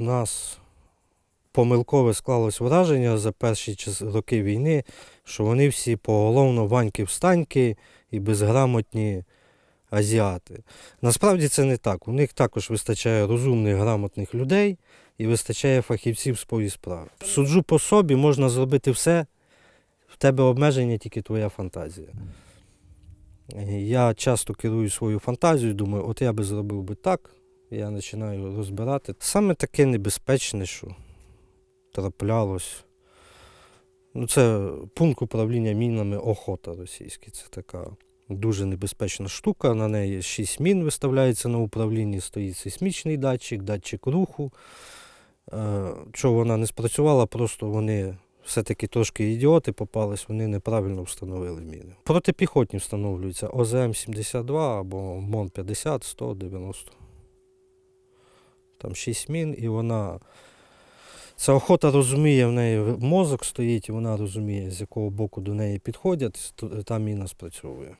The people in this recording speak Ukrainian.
у нас помилкове склалось враження за перші роки війни, що вони всі поголовно ваньки-встаньки і безграмотні азіати. Насправді це не так. У них також вистачає розумних, грамотних людей і вистачає фахівців з своїй справи. Суджу по собі, можна зробити все, в тебе обмеження тільки твоя фантазія. Я часто керую свою фантазію, думаю, от я би зробив би так, я починаю розбирати. Саме таке небезпечне, що траплялось. Ну, це пункт управління мінами охота російський. Це така дуже небезпечна штука. На неї 6 мін виставляється на управлінні, стоїть сейсмічний датчик, датчик руху. Е, Чого вона не спрацювала, просто вони все-таки трошки ідіоти попались, вони неправильно встановили міни. Протипіхотні встановлюються ОЗМ-72 або МОН-50, 190. Там 6 мін, і вона. Ця охота розуміє, в неї мозок стоїть, і вона розуміє, з якого боку до неї підходять, та міна спрацьовує.